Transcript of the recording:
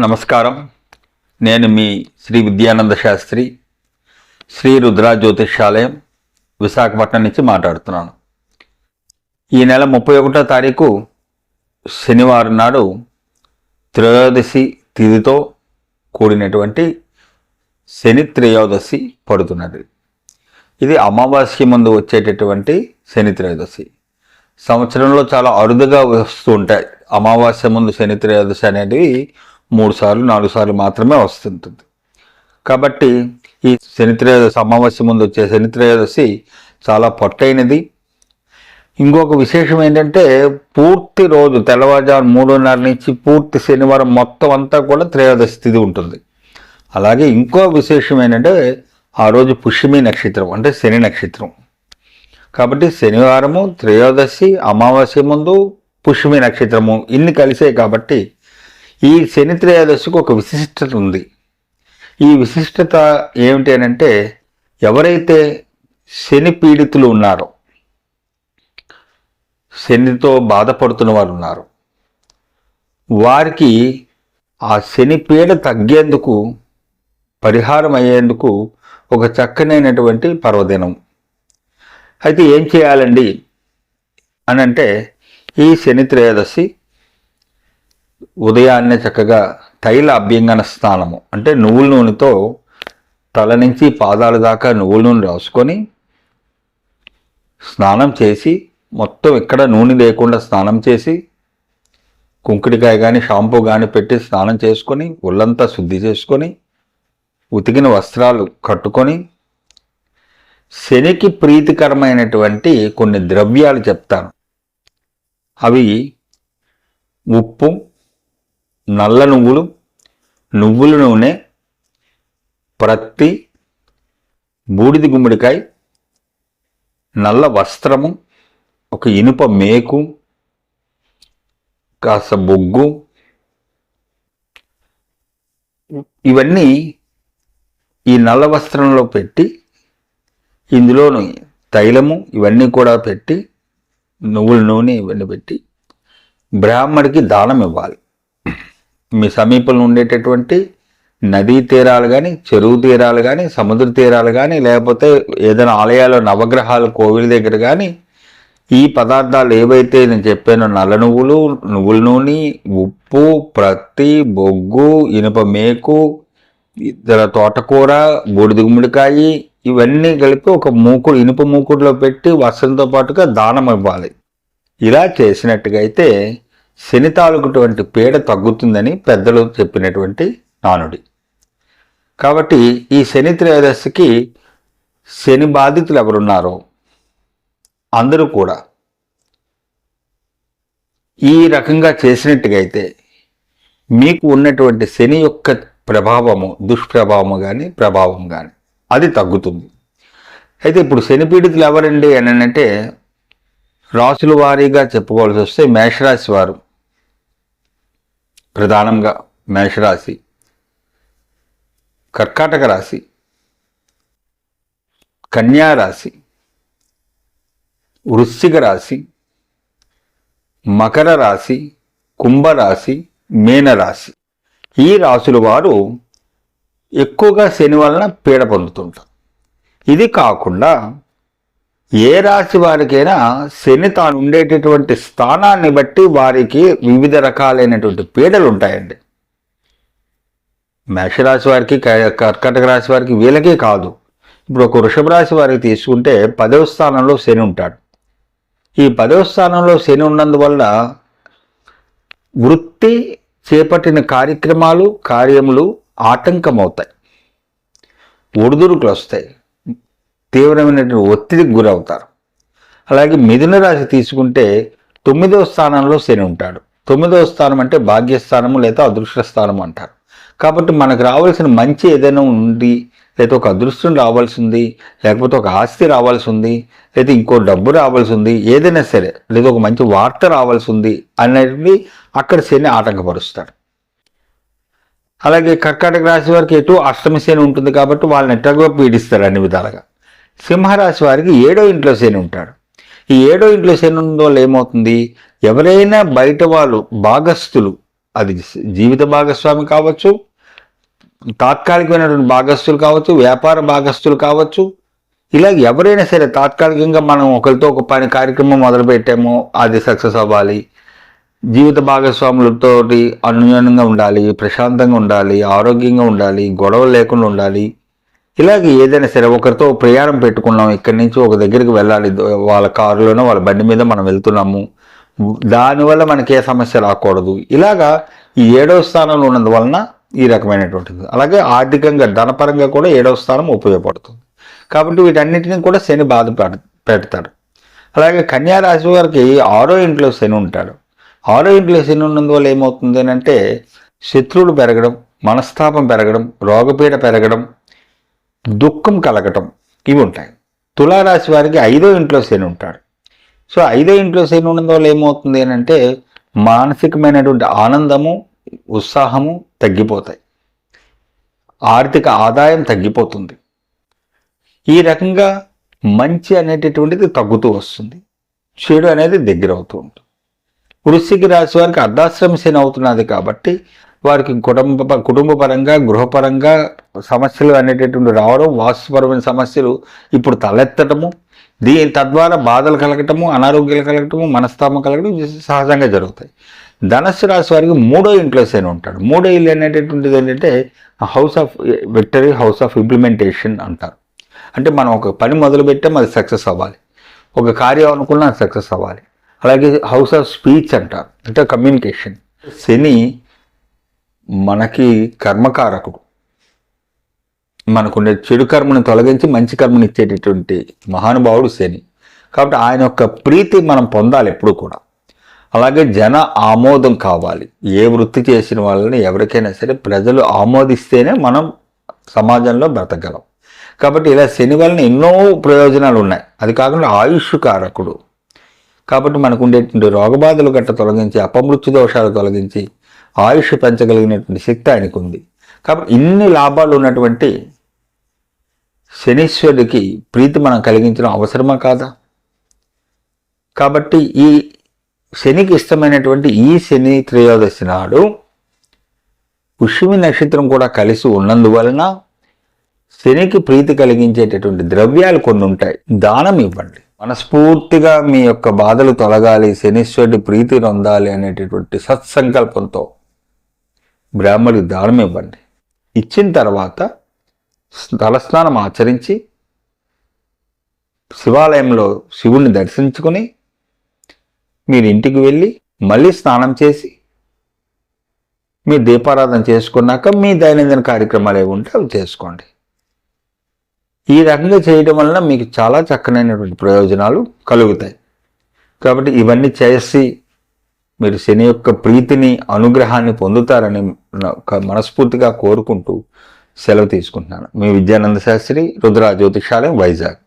నమస్కారం. నేను మీ శ్రీ విద్యానంద శాస్త్రి శ్రీ రుద్రా జ్యోతిషాలయం విశాఖపట్నం నుంచి మాట్లాడుతున్నాను. ఈ నెల ముప్పై ఒకటో తారీఖు శనివారం నాడు త్రయోదశి తిథితో కూడినటువంటి శని త్రయోదశి పడుతున్నది. ఇది అమావాస్య ముందు వచ్చేటటువంటి శని త్రయోదశి. సంవత్సరంలో చాలా అరుదుగా వస్తూ ఉంటాయి. అమావాస్య ముందు శని త్రయోదశి అనేది మూడు సార్లు నాలుగు సార్లు మాత్రమే వస్తుంటుంది. కాబట్టి ఈ శని త్రయోదశి అమావాస్య ముందు వచ్చే శని త్రయోదశి చాలా పొట్టైనది. ఇంకొక విశేషం ఏంటంటే పూర్తి రోజు తెల్లవారుజాము మూడున్నర నుంచి పూర్తి శనివారం మొత్తం అంతా కూడా త్రయోదశి స్థితి ఉంటుంది. అలాగే ఇంకో విశేషం ఏంటంటే ఆ రోజు పుష్యమి నక్షత్రం అంటే శని నక్షత్రం. కాబట్టి శనివారము త్రయోదశి అమావాస్య ముందు పుష్యమి నక్షత్రము ఇన్ని కలిసే కాబట్టి ఈ శని త్రయోదశికి ఒక విశిష్టత ఉంది. ఈ విశిష్టత ఏమిటి అని అంటే ఎవరైతే శని పీడితులు ఉన్నారో శనితో బాధపడుతున్న వారు ఉన్నారు. వారికి ఆ శని పీడ తగ్గేందుకు పరిహారం అయ్యేందుకు ఒక చక్కనైనటువంటి పర్వదినం. అయితే ఏం చేయాలండి? అని అంటే ఈ శని త్రయోదశి ఉదయాన్నే చక్కగా తైల అభ్యంగన స్నానము. అంటే నువ్వుల నూనెతో తల నుంచి పాదాల దాకా నువ్వుల నూనె రాసుకొని స్నానం చేసి మొత్తం ఎక్కడ నూనె లేకుండా స్నానం చేసి కుంకుడికాయ కానీ షాంపూ కానీ పెట్టి స్నానం చేసుకొని ఒళ్ళంతా శుద్ధి చేసుకొని ఉతికిన వస్త్రాలు కట్టుకొని శనికి ప్రీతికరమైనటువంటి కొన్ని ద్రవ్యాలు చెప్తాను. అవి ఉప్పు నల్ల నువ్వులు నువ్వుల నూనె ప్రత్తి బూడిద గుమ్మడికాయ నల్ల వస్త్రము ఒక ఇనుప మేకు కాస్త బొగ్గు. ఇవన్నీ ఈ నల్ల వస్త్రంలో పెట్టి ఇందులోను తైలము ఇవన్నీ కూడా పెట్టి నువ్వుల నూనె ఇవన్నీ పెట్టి బ్రాహ్మడికి దానం ఇవ్వాలి. మీ సమీపంలో ఉండేటటువంటి నదీ తీరాలు కానీ చెరువు తీరాలు కానీ సముద్ర తీరాలు కానీ లేకపోతే ఏదైనా ఆలయాలు నవగ్రహాలు కోవిల దగ్గర కానీ ఈ పదార్థాలు ఏవైతే నేను చెప్పానో నల్ల నువ్వులు నువ్వుల నూనె ఉప్పు ప్రత్తి బొగ్గు ఇనుప మేకు ఇతర తోటకూర బూడిద గుమ్మడికాయ ఇవన్నీ కలిపి ఒక మూకుడు ఇనుప మూకుడులో పెట్టి వస్త్రంతో పాటుగా దానం ఇవ్వాలి. ఇలా చేసినట్టుగా అయితే శని తాలూకుటువంటి పీడ తగ్గుతుందని పెద్దలు చెప్పినటువంటి నానుడి. కాబట్టి ఈ శని త్రయోదశికి శని బాధితులు ఎవరున్నారో అందరూ కూడా ఈ రకంగా చేసినట్టుగా అయితే మీకు ఉన్నటువంటి శని యొక్క ప్రభావము దుష్ప్రభావము కానీ ప్రభావం కానీ అది తగ్గుతుంది. అయితే ఇప్పుడు శని పీడితులు ఎవరండి అని అంటే రాసుల వారీగా చెప్పుకోవాల్సి వస్తే మేషరాశి వారు. ప్రధానంగా మేషరాశి కర్కాటక రాశి కన్యా రాశి వృశ్చిక రాశి మకర రాశి కుంభరాశి మీనరాశి ఈ రాశుల వారు ఎక్కువగా శని వలన పీడ పొందుతుంటారు. ఇది కాకుండా ఏ రాశి వారికైనా శని తాను ఉండేటటువంటి స్థానాన్ని బట్టి వారికి వివిధ రకాలైనటువంటి పీడలు ఉంటాయండి. మేషరాశి వారికి క- రాశి వారికి వీళ్ళకే కాదు. ఇప్పుడు ఒక వృషభ రాశి వారికి తీసుకుంటే పదవ స్థానంలో శని ఉంటాడు. ఈ పదవ స్థానంలో శని ఉన్నందువల్ల వృత్తి చేపట్టిన కార్యక్రమాలు కార్యములు ఆటంకమవుతాయి. ఒడిదుడుకులు వస్తాయి తీవ్రమైనటువంటి ఒత్తిడికి గురవుతారు. అలాగే మిథున రాశి తీసుకుంటే తొమ్మిదవ స్థానంలో శని ఉంటాడు. తొమ్మిదవ స్థానం అంటే భాగ్యస్థానము లేదా అదృష్ట స్థానం అంటారు. కాబట్టి మనకు రావాల్సిన మంచి ఏదైనా ఉండి లేదా ఒక అదృష్టం రావాల్సి ఉంది లేకపోతే ఒక ఆస్తి రావాల్సి ఉంది లేదా ఇంకో డబ్బు రావాల్సి ఉంది ఏదైనా సరే లేదా ఒక మంచి వార్త రావాల్సి ఉంది అనేటివి అక్కడ శని ఆటంకపరుస్తాడు అలాగే కర్కాటక రాశి వారికి ఎటు అష్టమి శని ఉంటుంది కాబట్టి వాళ్ళని ఎట్టగా పీడిస్తారు అన్ని విధాలుగా. సింహరాశి వారికి ఏడో ఇంట్లో శని ఉంటాడు. ఈ ఏడో ఇంట్లో శని ఉన్న ఏమవుతుంది? ఎవరైనా బయట వాళ్ళు భాగస్థులు అది జీవిత భాగస్వామి కావచ్చు తాత్కాలికమైనటువంటి భాగస్తులు కావచ్చు వ్యాపార భాగస్తులు కావచ్చు ఇలా ఎవరైనా సరే తాత్కాలికంగా మనం ఒకరితో ఒక పని కార్యక్రమం మొదలుపెట్టామో అది సక్సెస్ అవ్వాలి. జీవిత భాగస్వాములతోటి అన్యోన్యంగా ఉండాలి ప్రశాంతంగా ఉండాలి ఆరోగ్యంగా ఉండాలి గొడవలు లేకుండా ఉండాలి ఇలాగే ఏదైనా సరే ఒకరితో ప్రయాణం పెట్టుకున్నాం ఇక్కడి నుంచి ఒక దగ్గరికి వెళ్ళాలి వాళ్ళ కారులోనో వాళ్ళ బండి మీద మనం వెళ్తున్నాము. దానివల్ల మనకి ఏ సమస్య రాకూడదు. ఇలాగా ఈ ఏడవ స్థానంలో ఉన్నందువలన ఈ రకమైనటువంటిది. అలాగే ఆర్థికంగా ధనపరంగా కూడా ఏడవ స్థానం ఉపయోగపడుతుంది. కాబట్టి వీటన్నిటిని కూడా శని బాధ పెడతాడు. అలాగే కన్యారాశి వారికి ఆరో ఇంట్లో శని ఉంటాడు. ఆరో ఇంట్లో శని ఉన్నందువల్ల ఏమవుతుంది అంటే శత్రువులు పెరగడం మనస్తాపం పెరగడం రోగపీడ పెరగడం దుఃఖం కలగటం ఇవి ఉంటాయి. తులారాశి వారికి ఐదో ఇంట్లో శని ఉంటాడు. సో ఐదో ఇంట్లో శని వల్ల ఏమవుతుంది అంటే మానసికమైనటువంటి ఆనందము ఉత్సాహము తగ్గిపోతాయి. ఆర్థిక ఆదాయం తగ్గిపోతుంది. ఈ రకంగా మంచి అనేటటువంటిది తగ్గుతూ వస్తుంది. చెడు అనేది దగ్గర అవుతూ ఉంటుంది. వృశ్చిక రాశి వారికి అర్ధాశ్రమ శని అవుతున్నది కాబట్టి వారికి కుటుంబ కుటుంబపరంగా గృహపరంగా సమస్యలు అనేటటువంటి రావడం వాస్తుపరమైన సమస్యలు ఇప్పుడు తలెత్తటము దీని తద్వారా బాధలు కలగటము అనారోగ్యాలు కలగటము మనస్తాపం కలగటం సహజంగా జరుగుతాయి. ధనస్సు రాశి వారికి మూడో ఇంట్లో శని ఉంటాడు. మూడో ఇల్లు అనేటటువంటిది ఏంటంటే house of victory house of implementation అంటారు. అంటే మనం ఒక పని మొదలు పెట్టాం అది సక్సెస్ అవ్వాలి. ఒక కార్యం అనుకున్నా అది సక్సెస్ అవ్వాలి. అలాగే హౌస్ ఆఫ్ స్పీచ్ అంటారు. అంటే కమ్యూనికేషన్ శని మనకి కర్మకారకుడు. మనకుండే చెడు కర్మను తొలగించి మంచి కర్మను ఇచ్చేటటువంటి మహానుభావుడు శని. కాబట్టి ఆయన యొక్క ప్రీతి మనం పొందాలి ఎప్పుడు కూడా. అలాగే జన ఆమోదం కావాలి. ఏ వృత్తి చేసిన వాళ్ళని ఎవరికైనా సరే ప్రజలు ఆమోదిస్తేనే మనం సమాజంలో బ్రతకగలం. కాబట్టి ఇలా శని వలన ఎన్నో ప్రయోజనాలు ఉన్నాయి. అది కాకుండా ఆయుష్ కారకుడు. కాబట్టి మనకు ఉండేటువంటి రోగబాధలు గట్ట తొలగించి అపమృత్యు దోషాలు తొలగించి ఆయుష్ పెంచగలిగినటువంటి శక్తి ఆయనకు ఉంది కాబట్టి ఇన్ని లాభాలు ఉన్నటువంటి శనీశ్వరుడికి ప్రీతి మనం కలిగించడం అవసరమా కాదా? కాబట్టి ఈ శనికి ఇష్టమైనటువంటి ఈ శని త్రయోదశి నాడు పుష్యమి నక్షత్రం కూడా కలిసి ఉన్నందువలన శనికి ప్రీతి కలిగించేటటువంటి ద్రవ్యాలు కొన్ని ఉంటాయి. దానం ఇవ్వండి. మనస్ఫూర్తిగా మీ యొక్క బాధలు తొలగాలి శనీశ్వరుడి ప్రీతి నొందాలి అనేటటువంటి సత్సంకల్పంతో. బ్రాహ్మడికి దానం ఇవ్వండి. ఇచ్చిన తర్వాత తలస్నానం ఆచరించి శివాలయంలో శివుణ్ణి దర్శించుకొని మీరు ఇంటికి వెళ్ళి మళ్ళీ స్నానం చేసి మీ దీపారాధన చేసుకున్నాక మీ దైనందిన కార్యక్రమాలు ఏవి ఉంటే అవి చేసుకోండి. ఈ రకంగా చేయడం వలన మీకు చాలా చక్కనైనటువంటి ప్రయోజనాలు కలుగుతాయి. కాబట్టి ఇవన్నీ చేసి మీరు శని యొక్క ప్రీతిని అనుగ్రహాన్ని పొందుతారని మనస్ఫూర్తిగా కోరుకుంటూ సెలవు తీసుకుంటున్నాను. మీ విద్యానంద శాస్త్రి రుద్రా జ్యోతిషాలయం వైజాగ్.